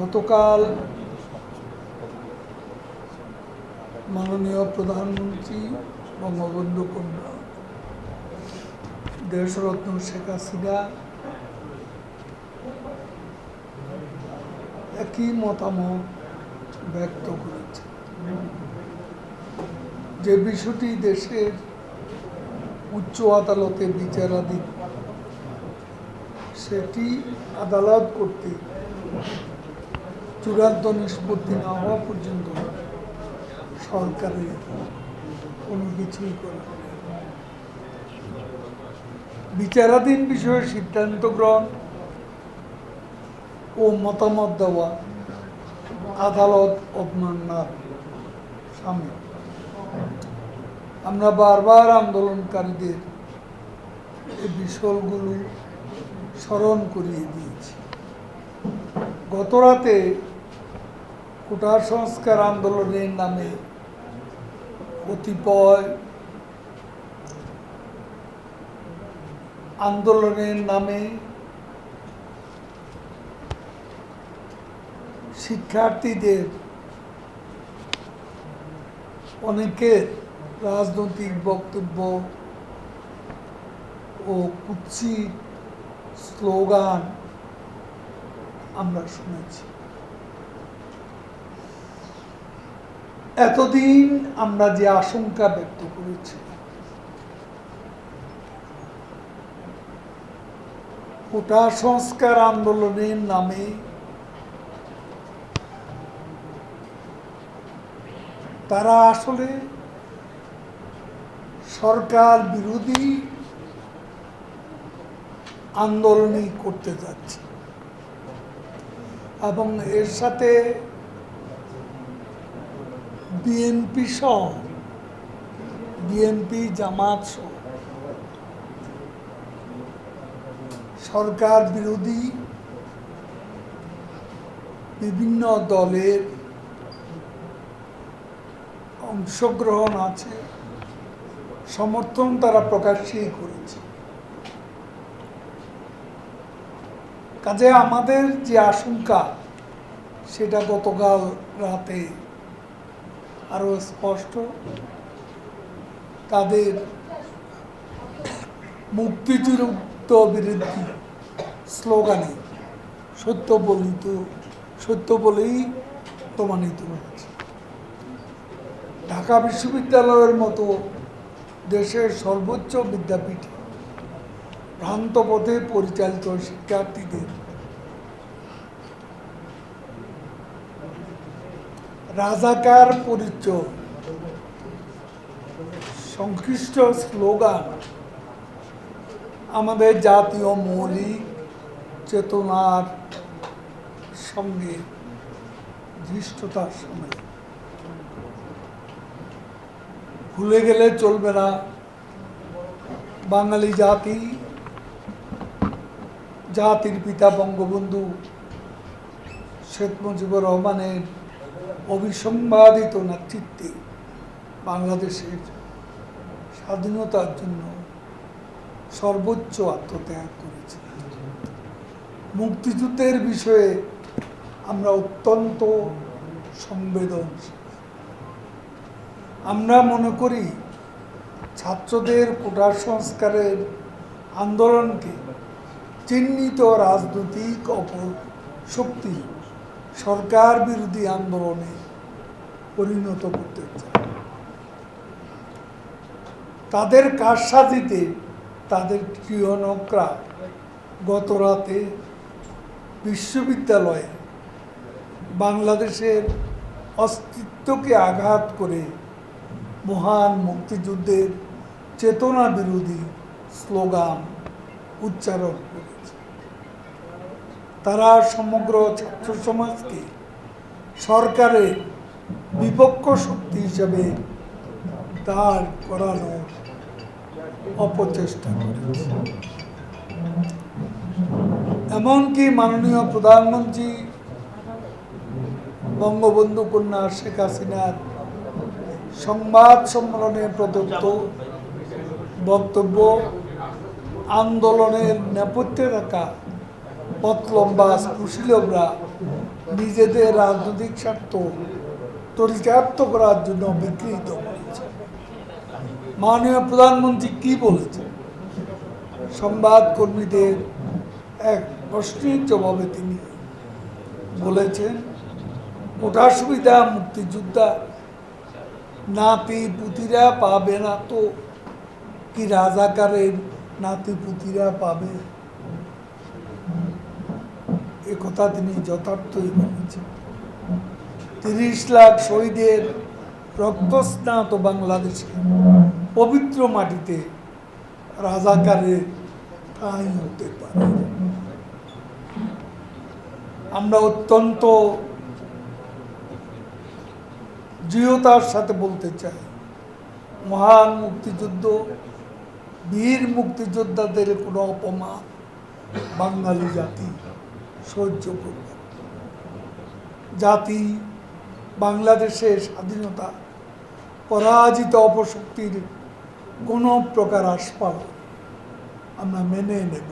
গতকাল মাননীয় প্রধানমন্ত্রী বঙ্গবন্ধু কন্যা, দেশরত্ন শেখ হাসিনা, একই মতামত ব্যক্ত করেছে যে বিষয়টি দেশের উচ্চ আদালতে বিচারাধীন, সেটি আদালত করতে চূড়ান্ত নিষ্পত্তি না হওয়া পর্যন্ত সরকারের কোনো কিছুই করা। বিচারাধীন বিষয়ে সিদ্ধান্ত গ্রহণ ও মতামত দেওয়া আদালত অবমাননার সামিল আমরা বারবার আন্দোলনকারীদের এই বিষয়গুলো স্মরণ করিয়ে দিয়েছি গত রাতে কোটা সংস্কার আন্দোলনের নামে কতিপয় আন্দোলনের নামে শিক্ষার্থীদের অনেকের রাজনৈতিক বক্তব্য ও কুৎসিত স্লোগান আমরা শুনেছি। এতদিন আমরা যে আশঙ্কা ব্যক্ত করেছি, কোটা সংস্কার আন্দোলনের নামে তারা আসলে সরকার বিরোধী আন্দোলনই করতে যাচ্ছে। এবং এর সাথে বিএনপি সহ বিএনপি জামাত সহ। সরকার বিরোধী বিভিন্ন দলের অংশগ্রহণ আছে, সমর্থন তারা প্রকাশ্যই করেছে। কাজে আমাদের যে আশঙ্কা, সেটা গতকাল রাতে আরও স্পষ্ট তাদের মুক্তিযুক্ত বিরোধী স্লোগানে সত্য বলিত, সত্য বলেই প্রমাণিত হয়েছে। ঢাকা বিশ্ববিদ্যালয়ের মতো দেশের সর্বোচ্চ বিদ্যাপীঠে ভ্রান্ত পথে পরিচালিত শিক্ষার্থীদের রাজাকার পরিচয় সংশ্লিষ্ট স্লোগান, আমাদের জাতীয় মৌলিক চেতনার সঙ্গে ধৃষ্টতার সময় ভুলে গেলে চলবে না। বাঙালি জাতি, জাতির পিতা বঙ্গবন্ধু শেখ মুজিবুর রহমানের অবিসংবাদিত নেতৃত্বে বাংলাদেশের স্বাধীনতার জন্য সর্বোচ্চ আত্মত্যাগ করেছে। মুক্তিযুদ্ধের বিষয়ে আমরা অত্যন্ত সংবেদনশীল। আমরা মনে করি ছাত্রদের কোটা সংস্কারের আন্দোলনকে চিহ্নিত রাজনৈতিক অপর শক্তি সরকার বিরোধী আন্দোলনে পরিণত করতে চায়। তাদের কারসাজিতে তাদের ক্রিয়নকরা গত রাতে বিশ্ববিদ্যালয়ে বাংলাদেশের অস্তিত্বকে আঘাত করে মহান মুক্তিযুদ্ধের চেতনা বিরোধী স্লোগান উচ্চারণ করেছে। তারা সমগ্র ছাত্র সমাজকে সরকারের বিপক্ষ শক্তি হিসাবে দাঁড় করানোর অপচেষ্টা করেছে। এমনকি মাননীয় প্রধানমন্ত্রী বঙ্গবন্ধু কন্যা শেখ হাসিনার সংবাদ সম্মেলনে প্রদত্ত বক্তব্য, আন্দোলনের নেপথ্যে রাখা পথলম্বা কুশীলবরা নিজেদের রাজনৈতিক স্বার্থ চরিতার্থ করার জন্য বিকৃত করেছে। মাননীয় প্রধানমন্ত্রী কি বলেছেন? সংবাদ কর্মীদের এক প্রশ্নের জবাবে তিনি বলেছেন কোটা সুবিধা মুক্তিযোদ্ধা নাতি পুতিরা পাবে না তো কি রাজাকারের নাতি পুতিরা পাবে? কথা তিনি যথার্থই বলেছেন। তিরিশ লাখ শহীদের রক্তস্নাত বাংলাদেশে পবিত্র মাটিতে রাজাকারের ঠাঁই হতে পারে। আমরা অত্যন্ত দৃঢ়তার সাথে বলতে চাই, মহান মুক্তিযুদ্ধ, বীর মুক্তিযোদ্ধাদের কোনো অপমান, বাঙালি জাতি সহ্য করবে জাতি বাংলাদেশের স্বাধীনতা, পরাজিত অপশক্তির কোনো প্রকার আস্পাল আমরা মেনে নেব।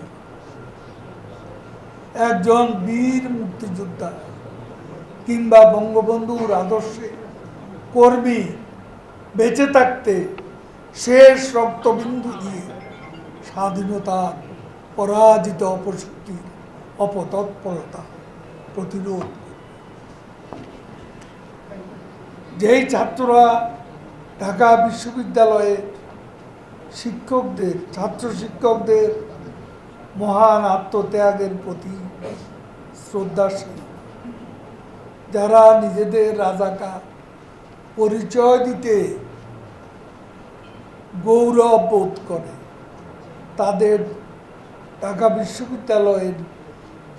একজন বীর মুক্তিযোদ্ধা কিংবা বঙ্গবন্ধুর আদর্শে কর্মী বেঁচে থাকতে শেষ রক্তবিন্দু দিয়ে স্বাধীনতা পরাজিত অপশক্তির অপতৎপরতা, প্রতিরোধ। যেই ছাত্ররা ঢাকা বিশ্ববিদ্যালয়ে শিক্ষকদের, ছাত্র শিক্ষকদের মহান আত্মত্যাগের প্রতি শ্রদ্ধাশীল, যারা নিজেদের রাজাকার পরিচয় দিতে গৌরব বোধ করে, তাদের ঢাকা বিশ্ববিদ্যালয়ের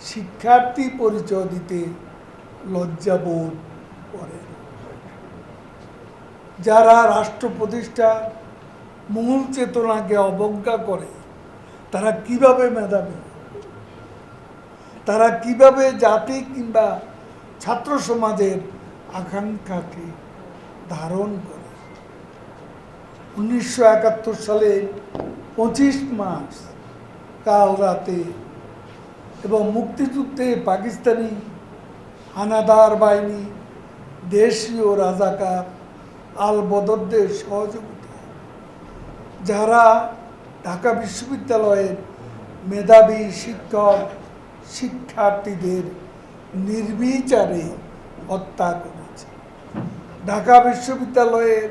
শিক্ষার্থী পরিচয় দিতে লজ্জাবোধ করে। যারা রাষ্ট্র প্রতিষ্ঠা মূল চেতনাকে অবজ্ঞা করে, তারা কীভাবে মেধাবী? তারা কীভাবে জাতি কিংবা ছাত্র সমাজের আকাঙ্ক্ষাকে ধারণ করে? উনিশশো একাত্তর সালে পঁচিশ মার্চ, কাল রাতে এবং মুক্তিযুদ্ধে পাকিস্তানি হানাদার বাহিনী, দেশীয় রাজাকার আল বদরদের সহযোগিতা যারা ঢাকা বিশ্ববিদ্যালয়ের মেধাবী শিক্ষক, শিক্ষার্থীদের নির্বিচারে হত্যা করেছে। ঢাকা বিশ্ববিদ্যালয়ের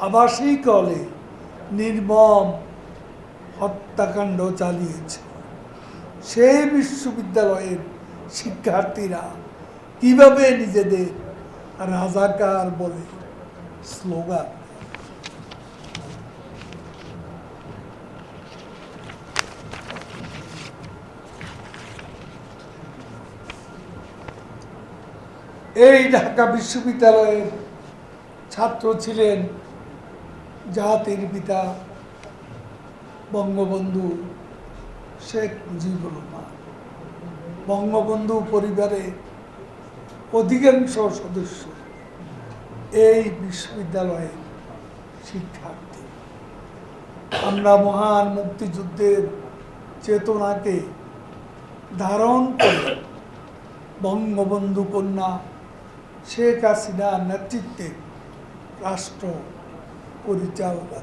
আবাসিক হলে নির্মম হত্যাকাণ্ড চালিয়েছে। সেই বিশ্ববিদ্যালয়ের শিক্ষার্থীরা কীভাবে নিজেদের রাজাকার বলে স্লোগান এই ঢাকা বিশ্ববিদ্যালয়ের ছাত্র ছিলেন জাতির পিতা বঙ্গবন্ধু শেখ মুজিবুর রহমান। বঙ্গবন্ধু পরিবারের অধিকাংশ সদস্য এই বিশ্ববিদ্যালয়ের শিক্ষার্থী। আমরা মহান মুক্তিযুদ্ধের চেতনাকে ধারণ করে বঙ্গবন্ধু কন্যা শেখ হাসিনার নেতৃত্বে রাষ্ট্র পরিচালনা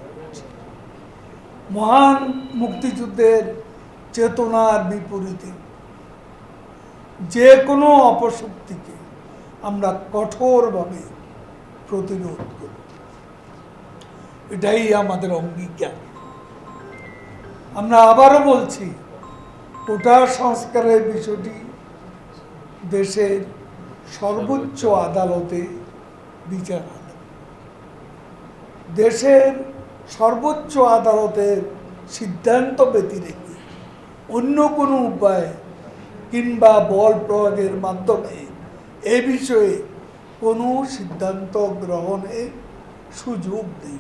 মহান মুক্তিযুদ্ধের চেতনার বিপরীতে। যে কোনো অপশক্তিকে আমরা কঠোরভাবে প্রতিরোধ করি। এটাই আমাদের অঙ্গীকার। আমরা আবারও বলছি, কোটা সংস্কারের বিষয়টি দেশের সর্বোচ্চ আদালতে বিচার হবে। দেশের সর্বোচ্চ আদালতের সিদ্ধান্ত ব্যতিরেকে অন্য কোনো উপায় কিংবা বল প্রয়োগের মাধ্যমে এ বিষয়ে কোনো সিদ্ধান্ত গ্রহণের সুযোগ নেই।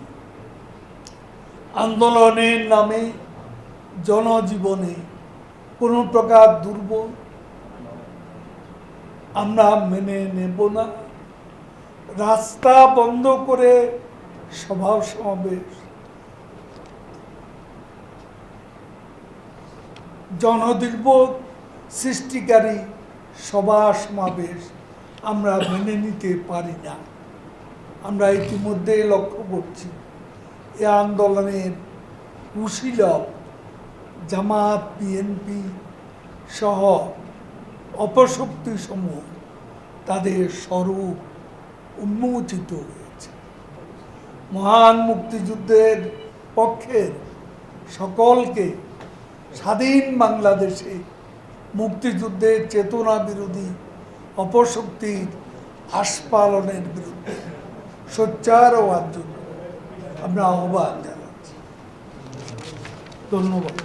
আন্দোলনের নামে জনজীবনে কোনো প্রকার দুর্বল আমরা মেনে নেব না। রাস্তা বন্ধ করে সভা সমাবেশ জনদুর্ভোগ সৃষ্টিকারী সভা সমাবেশ আমরা মেনে নিতে পারি না। আমরা ইতিমধ্যে লক্ষ্য করছি, এ আন্দোলনের কুশীলভ জামাত, বিএনপি সহ অপশক্তি সমূহ তাদের স্বরূপ উন্মোচিত হয়েছে। মহান মুক্তিযুদ্ধের পক্ষের সকলকে স্বাধীন বাংলাদেশে মুক্তিযুদ্ধের চেতনা বিরোধী অপশক্তির আস্পালনের বিরুদ্ধে সোচ্চার হওয়ার জন্য আমরা আহ্বান জানাচ্ছি। ধন্যবাদ।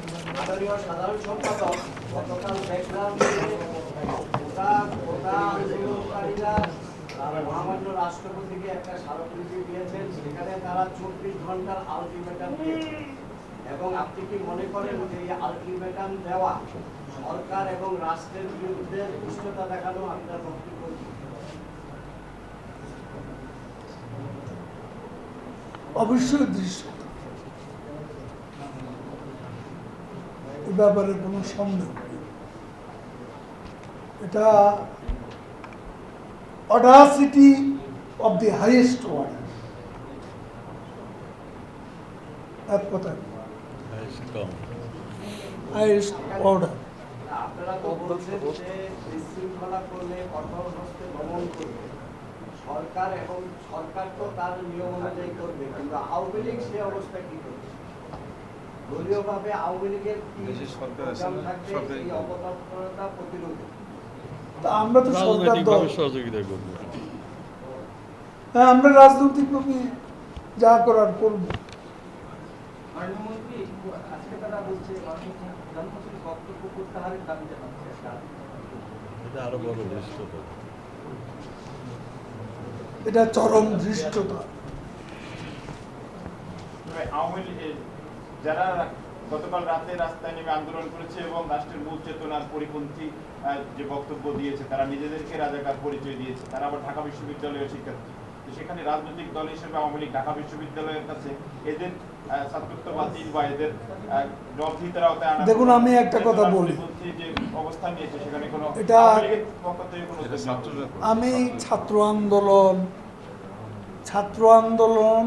রাষ্ট্রপতিকে একটা স্মারকলিপি দিয়েছেন, সেখানে তারা চব্বিশ ঘণ্টার দিয়েছেন এবং আপনি কি মনে করেন যে এই আলটিমেটাম দেওয়া সরকার এবং রাষ্ট্রের বিরুদ্ধে দুষ্টতা দেখানো আপনার বক্তব্য? অবশ্যই দৃশ্য এ ব্যাপারে কোনো সন্দেহ নেই। এটা audacity of the highest order এক কথায় হাইয়েস্ট অর্ডার আপনারা তো বলছেন যে বিশৃঙ্খলা করলে কঠোর হস্তে দমন করবে সরকার এবং সরকার তো তার নিয়ম অনুযায়ী করবে কিন্তু আওয়ামী লীগ সে অবস্থা কি করবে দলীয়ভাবে আওয়ামী লীগের কি দেশের সরকার আছে প্রোগ্রাম না, থাকবে এই অপতৎপরতা প্রতিরোধে আমরা তো সরকার দল। সহযোগিতা করবে। হ্যাঁ আমরা রাজনৈতিকভাবে যা করার করব। আজকে তারা বলছে এটা আরও বড় দৃশ্যতা এটা চরম ধৃষ্টতা তবে আওয়ামী যারা গতকাল রাতে রাস্তায় নেমে আন্দোলন করেছে এবং রাষ্ট্রের মূল চেতনার পরিপন্থী যে বক্তব্য দিয়েছে তারা নিজেদেরকে রাজাকার পরিচয় দিয়েছে। তারা আবার ঢাকা বিশ্ববিদ্যালয়ের শিক্ষার্থী। সেখানে রাজনৈতিক দল হিসেবে আওয়ামী লীগ ঢাকা বিশ্ববিদ্যালয়ের কাছে এদের দেখুন, আমি একটা কথা বলি। পরিপন্থী যে অবস্থান নিয়েছে সেখানে কোনো এটা-। আমি ছাত্র আন্দোলন ছাত্র আন্দোলন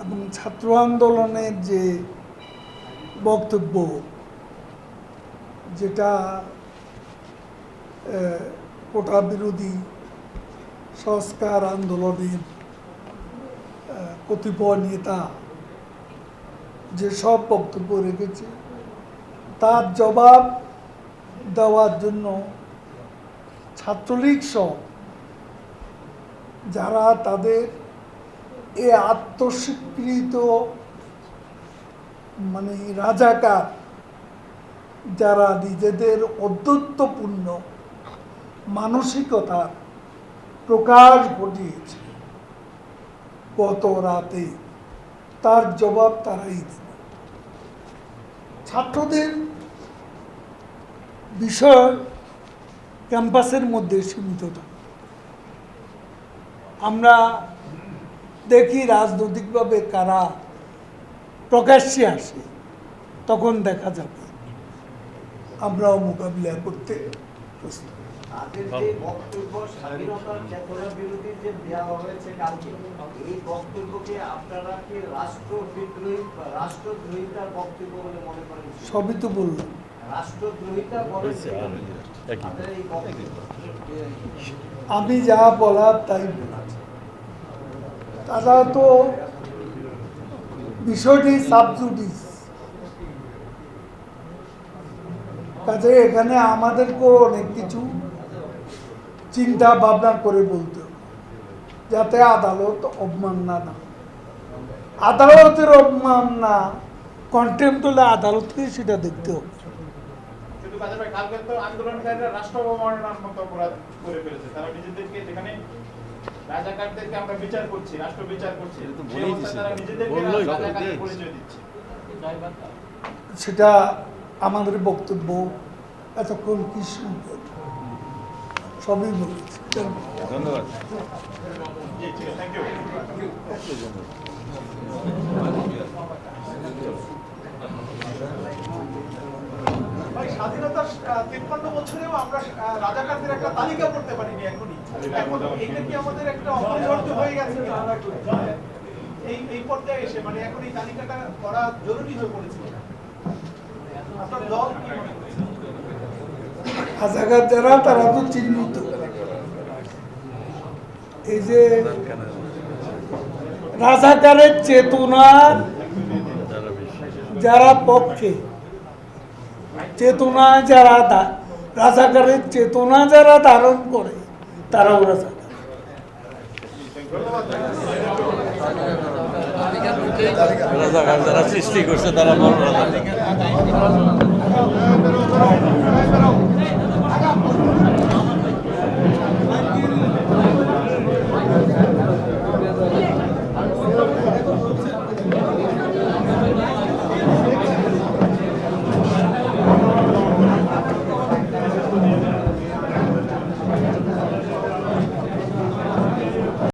এবং ছাত্র আন্দোলনের যে বক্তব্য যেটা আহ, কোটা বিরোধী সংস্কার আন্দোলনের কতিপয় নেতা যেসব বক্তব্য রেখেছে, তার জবাব দেওয়ার জন্য ছাত্রলীগ সহ যারা তাদের এ আত্মস্বীকৃত মানে রাজাকার, যারা নিজেদের অদ্যত্বপূর্ণ মানসিকতার প্রকাশ ঘটিয়েছে। গত রাতে তার জবাব তারাই দেবে ছাত্রদের বিষয় ক্যাম্পাসের মধ্যে সীমিত থাকে। আমরা দেখি রাজনৈতিকভাবে কারা প্রকাশ্যে আসে, তখন দেখা যাবে। আমরাও মোকাবিলা করতে প্রস্তুত। তাদের যে বক্তব্য স্বাধীনতার চেতনা বিরোধী যে দেওয়া হয়েছে কালকে এই বক্তব্যকে আপনারা কি রাষ্ট্র বিদ্রোহী রাষ্ট্রদ্রোহিতার বক্তব্য বলে মনে করেন? সবই তো বললাম। রাষ্ট্রদ্রোহিতা আমি যা বলার তাই বলেছি তারা তো বিষয়টি সাবজুডিস কাজে এখানে আমাদেরকেও অনেক কিছু চিন্তা ভাবনা করে বলতে যাতে আদালত অবমাননা না হয়। আদালতের অবমাননা কন্টেম্প হলে আদালতকে সেটা দেখতে হবে। রাজাকারদেরকে আমরা বিচার করছি রাষ্ট্র বিচার করছি। তারা নিজেদেরকে রাজাকারের পরিচয় দিচ্ছে। সেটা আমাদের বক্তব্য। এতক্ষণ কি শুনবেন সবই বলেছি ধন্যবাদ। স্বাধীনতার তিপ্পান্ন বছরেও আমরা রাজাকারদের একটা তালিকা করতে পারিনি এখনই। এখন এটা কি আমাদের একটা অপরিহার্য হয়ে গেছে এই এই পর্যায়ে এসে মানে এখন এই তালিকাটা করা জরুরি হয়ে পড়েছে আপনার দল কি মনে করছে? রাজাকার যারা, তারা তো চিহ্নিত। এই যে রাজাকারের চেতনার যারা পক্ষে চেতনা যারা রাজাকারের চেতনা যারা ধারণ করে, তারাও রাজাকার। যারা সৃষ্টি করছে, তারা Allez, on